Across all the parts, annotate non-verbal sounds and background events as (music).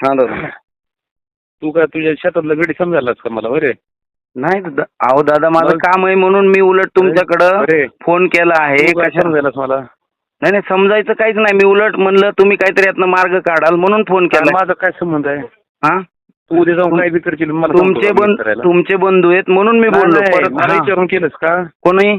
हा दादा. तू काय तुझ्या शेतातलं गडी समजायलाच का मला? बरे नाही दादा अहो दादा माझं? काम आहे म्हणून मी उलट तुमच्याकडं फोन केला आहे. काय समजायलाच मला? नाही नाही समजायचं काहीच नाही. मी उलट म्हणलं तुम्ही काहीतरी यातनं मार्ग काढाल म्हणून फोन केला. माझा काय संबंध आहे? हा? तू उद्या जाऊन काय बी करशील तुमचे बंधू? तुमचे बंधू आहेत म्हणून मी बोललो. परत. विचारून केलंस का? कोणी?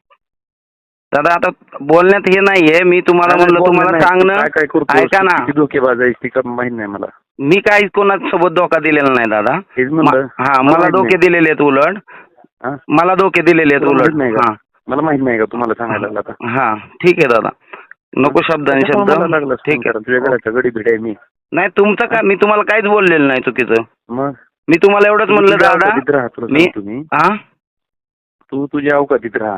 दादा आता बोलण्यात हे नाहीये. मी तुम्हाला नाही, म्हणलं तुम्हाला नाही. सांगणं. काय काय करतो ऐका ना. किती धोकेबाज आहेस ती का माहीत नाही मला. मी काही कोणासोबत धोका दिलेला नाही दादा. हेच म्हणलं. मा- हा मला माहीत धोके नाही. दिलेले आहेत उलट. हा? मला धोके दिलेले आहेत तुला उलट. माहीत नाही का? हा. मला माहीत नाही का तुम्हाला सांगायला लागला आता हा ठीक आहे दादा. नको शब्द आणि त्याच्यामुळे मला शब्द ठीक आहे. तुझ्या घराच्या गडी भेट आहे मी. नाही तुमचं काय? मी तुम्हाला काहीच बोललेलं नाही चुकीचं. मग? मी तुम्हाला एवढंच म्हणलं दादा. अवकातीत राहा तुला मी सांगतो मी. हा तू तुझ्या अवकातीत राहा.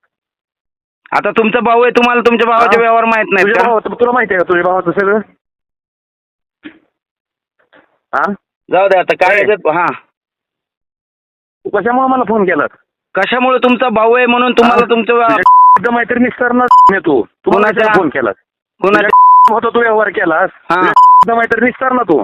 आता तुमचा भाऊ आहे तुम्हाला तुमच्या भावाचे हा. व्यवहार माहीत नाहीत तुझ्या का? भावाचं तुला माहिती आहे का तुझ्या भावाचं सगळं? हा? जाऊ द्या आता काय. याच्यात- हा. तू कशामुळे मला फोन केला कशामुळे तुमचा भाऊ आहे म्हणून तुम्हाला तुमचं मैत्रिणी करणार तू. तू मला कोणाच्या? फोन केलास? कोणाच्या? तुझ्या होता तू व्यवहार केलास? हा. तुझ्या मैत्रिणी कर ना तू.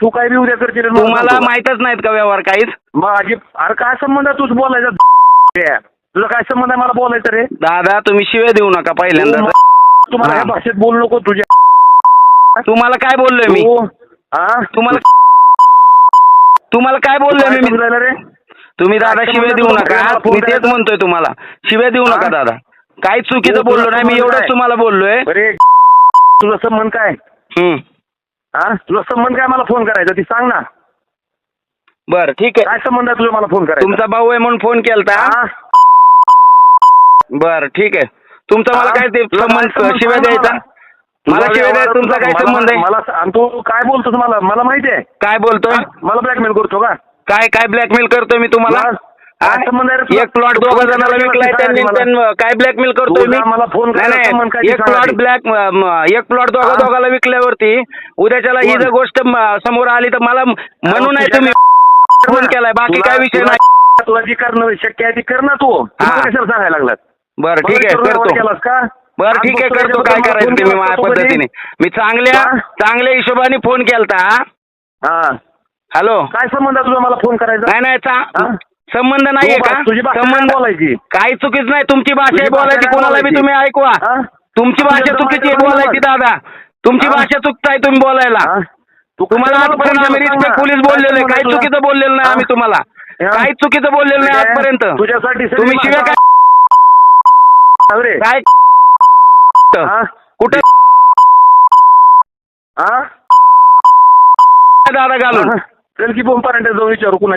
तू काय बी उद्या करशील मला तुम्हाला सांगतो. माहितच नाहीत का व्यवहार काहीच माझी अरे काय संबंध आहे तूच बोलायचा (laughs) तुझा काय संबंध आहे मला बोलायचं रे दादा तुम्ही शिव्या देऊ नका पहिल्यांदा तू. (laughs) तुम्हाला हा. या भाषेत बोलू नको तुझ्या तुम्हाला काय बोललोय मी तू हा? तुम्हाला तुम्हाला काय बोललोय काय मी समजायला रे तुम्ही दादा काय शिव्या संबंध देऊ नका फोन मी तेच करायचा? म्हणतोय तुम्हाला शिव्या देऊ नका हा? दादा काहीच चुकीचं तू- बोललो तुझा नाही मी संबंध एवढंच काय? तुम्हाला बोललोय अरे तुझा संबंध काय हम्म. हा? तुझा संबंध काय मला फोन करायचा? ती सांग ना. बरं ठीक आहे. काय संबंध आहे तुझा मला फोन करायचा? तुमचा भाऊ आहे म्हणून फोन केलता? हा? बरं ठीक आहे. तुमचा मला? काय ते तुला संबंध संबंध शिव्या सांग द्यायचा? मला. तुझा शिव्या द्यायचा व्यवहार- तुमचा काय मला- संबंध आहे? मला आणि तू काय बोलतोस मला? मला माहिती आहे. काय बोलतोय? मला ब्लॅकमेल करतो का? काय काय ब्लॅकमेल करतोय मी तुम्हाला? मला- एक प्लॉट दोघा जणांना विकलाय त्यांनी काय ब्लॅकमेल करतोय तू मी? नाही एक प्लॉट. ब्लॅक एक प्लॉट दोघा? दोघाला विकल्यावरती उद्याच्याला ही? जर गोष्ट समोर आली तर मला म्हणून नाही तुम्ही. फोन केलाय. बाकी काय विषय नाही. तुला जी करणं शक्य आहे ती कर ना तू. कशाला सांगायला लागलात बरं ठीक आहे करतो. बरं ठीक आहे करतो. काय करायचं फोन ते मी केलास माझ्या? पद्धतीने. मी चांगल्या? चांगल्या हिशोबाने फोन केलता हॅलो? काय संबंध तुझा मला फोन करायचा? नाही नाही संबंध नाहीये का तुझी भाषा संबंध बोलायची काही चुकीच नाही तुमची भाषा आहे तुझी भाषा बोलायची कोणाला बी बोलायची? तुम्ही ऐकवा हा? तुमची तुझ्या भाषा जवळ चुकीची आहे बोलायची आहे दादा तुमची हा? भाषा चुकताय तुम्ही बोलायला हा? तू तुम्हाला कशाला आजपर्यंत आम्ही? रिस्पेक्ट सांग पोलीस. बोललेलो काय काही आहे चुकीचं बोललेलं नाही? आम्ही तुम्हाला हा? काही चुकीचं बोललेलं नाही आहे. आजपर्यंत तुझ्यासाठी सगळी तुम्ही शिव्या भाषा- काय अरे काय हा? कुठं हा? दादा घालून हा? चल की बोंब जाऊन विचारू कुणा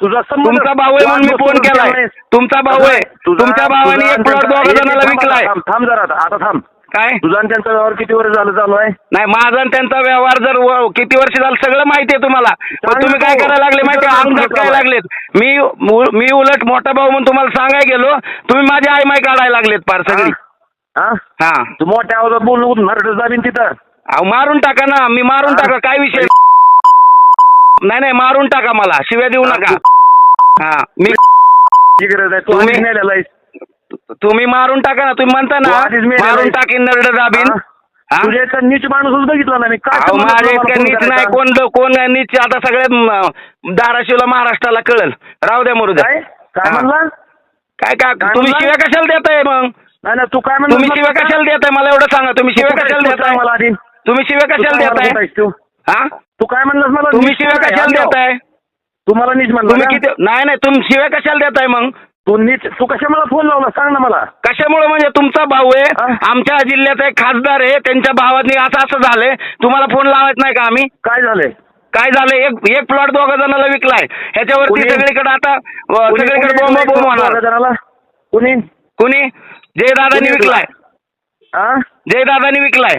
तुझा तुमचा भाऊ आहे म्हणून मी फोन केलाय. तुमचा भाऊ आहे. तुमच्या भावाने एक प्लॉट दोघा जणांना विकलाय. थांब जरा आता आता थांब. काय? तुझा आणि त्यांचा व्यवहार किती वर्ष झालं चालू आहे? नाही माझा आणि त्यांचा व्यवहार जर व- किती वर्ष झालं सगळं माहिती आहे तुम्हाला. पण तुम्ही काय. करायला लागले माहिती आहे? नाव काय? लागलेत? मी मु- मी उलट मोठा भाऊ म्हणून तुम्हाला सांगाय गेलो. तुम्ही माझी आई माय काढायला लागलेत फार सगळी. हा हा. तू मोठ्या आवाजात बोलू नको नरड दाबीन तिथं. अहो मारून टाका ना. मी मारून? टाका. काय विषय? नाही नाही मारून टाका मला. शिव्या देऊ नका. (laughs) हा मी (laughs) गरज आहे. तू तुम्ही- आधीच नेलेला आहेस. तुम्ही मारून टाका ना. तुम्ही म्हणता तू ना आधीच मेलेला मारून आहेस. टाकीन नरड दाबीन. हा? हा? तुझ्या इतका नीच माणूसच बघितला ना मी. काय अहो संबंध माझ्या तुला फोन नीच करायचा? नाही कोण कोण नीच आता सगळे म, धाराशिवला महाराष्ट्राला कळल. राहू द्या मरू द्या. काय? काय हा. म्हणला? काय काय काय तुम्ही म्हणला? शिव्या कशाला देताय मग? नाही नाही तू काय म्हणला? तुम्ही शिव्या कशाला देताय? मला एवढं सांगा. तुम्ही तू शिव्या कशाला? तू देताय मला आधी? तुम्ही शिव्या तू कशाला देताय? तू? हा? तू काय म्हणलास मला? तुम्ही शिव्या म्हणलाय, कशाला हा, देताय? तू मला नीच म्हणला तुम्ही? किती नाही नाही तुम्ही शिव्या कशाला देताय मग? तू नीच तू कशा मला फोन लावला? सांग ना मला. कशामुळे म्हणजे तुमचा भाऊ आहे हा? आमच्या जिल्ह्याचा एक खासदार आहे त्यांच्या भावानी असं असं झालंय. तुम्हाला फोन लावायच नाही का आम्ही? काय झालंय? काय झालं एक एक प्लॉट दोघा जणांना विकलाय. ह्याच्यावरती कुणी? सगळीकडे आता अ, कुणी- सगळीकडे कुणी बोंब बोंब होणार. जणाला? कुणी? कुणी? जयदादानी कुणी विकलाय? हा जयदादानी विकलाय.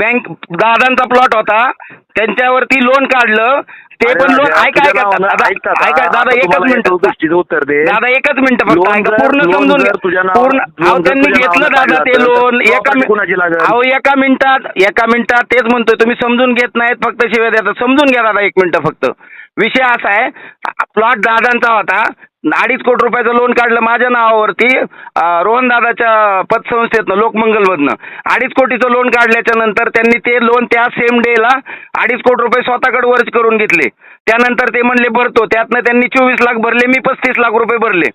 बँक दादांचा प्लॉट होता. त्यांच्यावरती लोन काढलं. ते पण लोन ऐका ऐका दादा ऐका एकच मिनिट. उत्तर दे. दादा एकच मिनिट फक्त ऐका पूर्ण समजून घ्या. पूर्ण अहो त्यांनी घेतलं दादा ते लोन. एका? अहो एका मिनिटात एका मिनिटात तेच म्हणतोय. तुम्ही समजून घेत नाहीत फक्त शिवाय देतात. समजून घ्या दादा एक मिनिट फक्त. विषय असा आहे प्लॉट दादांचा होता. अडीच कोटी रुपयाचं लोन काढलं माझ्या नावावरती. रोहन दादाच्या पतसंस्थेतनं लोकमंगलमधनं. अडीच कोटीचं लोन काढल्याच्या नंतर त्यांनी ते लोन त्या सेम डेला अडीच कोटी रुपये स्वतःकडे वर्ज करून घेतले. त्यानंतर ते म्हणले भरतो. त्यातनं त्यांनी चोवीस लाख भरले मी पस्तीस लाख रुपये भरले.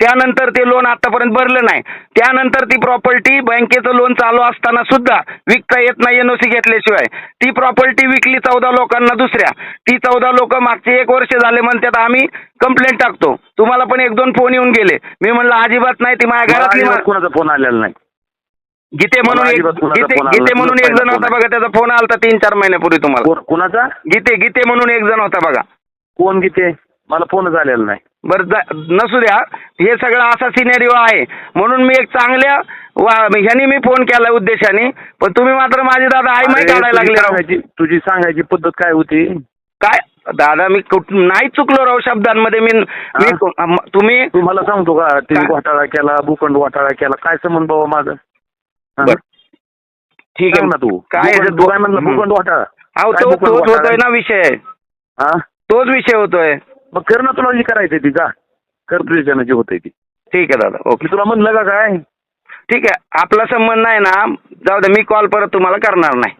त्यानंतर ते लोन आतापर्यंत भरलं नाही. त्यानंतर ती प्रॉपर्टी बँकेचं लोन चालू असताना सुद्धा विकता येत नाही एनओसी घेतल्याशिवाय. ती प्रॉपर्टी विकली चौदा लोकांना दुसऱ्या. ती चौदा लोक मागचे एक वर्ष झाले म्हणतात आम्ही कंप्लेंट टाकतो. तुम्हाला पण एक दोन फोन येऊन गेले. मी म्हणलं अजिबात नाही ती माझ्या घरातली मा- कुणाचा फोन आलेला नाही. गीते म्हणून एक कुणाचा गीते फोन आला गीते. म्हणून एक जण होता फोन बघा त्याचा फोन आलता तीन चार महिन्यापूर्वी तुम्हाला. कोण- कुणाचा? गीते गीते म्हणून एक जण होता बघा. कोण किती मला फोनच आलेला नाही. बरं जा- नसू द्या. हे सगळं असा सिनेरिओ आहे. म्हणून मी एक चांगल्या वा- ह्यानी मी फोन केला उद्देशाने. पण तुम्ही मात्र माझे दादा आई माही अरे, काढायला तुझी लागले राव. सांगायची तुझी सांगायची पद्धत काय होती? काय? दादा मी कुठ नाही चुकलो राव शब्दांमध्ये. मी तुम्ही तू मला सांगतो का? तिने काय? घोटाळा केला भूखंड घोटाळा केला. काय संबंध बाबा माझं? बरं. ठीक आहे ना तू? काय भूखंड- हं. तोच? होतोय ना विषय हा? तोच विषय होतोय. मग कर ना तुला जी करायची ती जा. कर तुझ्या जी होते ती. ठीक आहे दादा. ओके. तुला म्हणलं का काय? ठीक आहे. आपला संबंध नाही ना. जाऊ दे मी कॉल परत तुम्हाला करणार नाही.